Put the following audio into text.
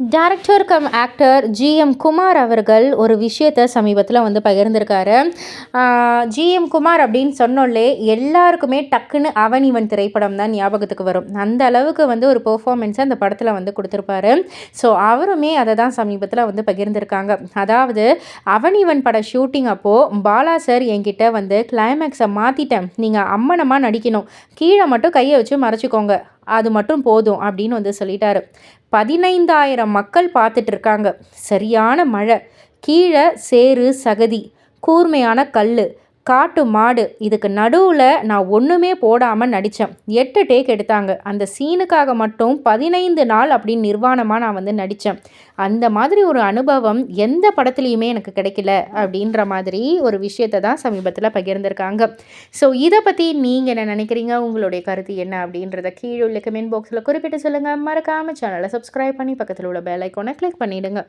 Director cum actor GM Kumar அவர்கள் ஒரு விஷயத்தை சமீபத்தில் வந்து பகிர்ந்திருக்காரு. ஜிஎம் குமார் அப்படின்னு சொன்னோல்லே எல்லாருக்குமே டக்குன்னு அவன் இவன் திரைப்படம் தான் ஞாபகத்துக்கு வரும். அந்த அளவுக்கு வந்து ஒரு பெர்ஃபார்மன்ஸை அந்த படத்தில் வந்து கொடுத்துருப்பாரு. ஸோ அவருமே அதை தான் சமீபத்தில் வந்து பகிர்ந்திருக்காங்க. அதாவது அவன் இவன் பட ஷூட்டிங் அப்போது பாலா சார் என்கிட்ட வந்து கிளைமேக்ஸை மாற்றிட்டேன் நீங்கள் அம்மனமாக நடிக்கணும். கீழே மட்டும் கையை வச்சு மறைச்சிக்கோங்க. அது மட்டும் போதும் அப்படின்னு வந்து சொல்லிட்டாரு. பதினைந்தாயிரம் மக்கள் பார்த்துட்டு இருக்காங்க சரியான மழை. கீழே சேறு சகதி கூர்மையான கல் காட்டு மாடு. இதுக்கு நடுவில் நான் ஒன்றுமே போடாமல் நடித்தேன் எட்டு டேக் எடுத்தாங்க. அந்த சீனுக்காக மட்டும் பதினைந்து நாள் அப்படின்னு நிர்வாணமாக நான் வந்து நடித்தேன் அந்த மாதிரி ஒரு அனுபவம் எந்த படத்துலையுமே எனக்கு கிடைக்கல அப்படின்ற மாதிரி ஒரு விஷயத்தை தான் சமீபத்தில் பகிர்ந்திருக்காங்க. ஸோ இதை பற்றி நீங்கள் என்ன நினைக்கிறீங்க? உங்களுடைய கருத்து என்ன அப்படின்றத கீழே உள்ள கமெண்ட் பாக்ஸில் குறிப்பிட்டு சொல்லுங்கள் மறக்காமல் சேனலை சப்ஸ்கிரைப் பண்ணி பக்கத்தில் உள்ள பெல் ஐக்கோனை கிளிக் பண்ணிவிடுங்க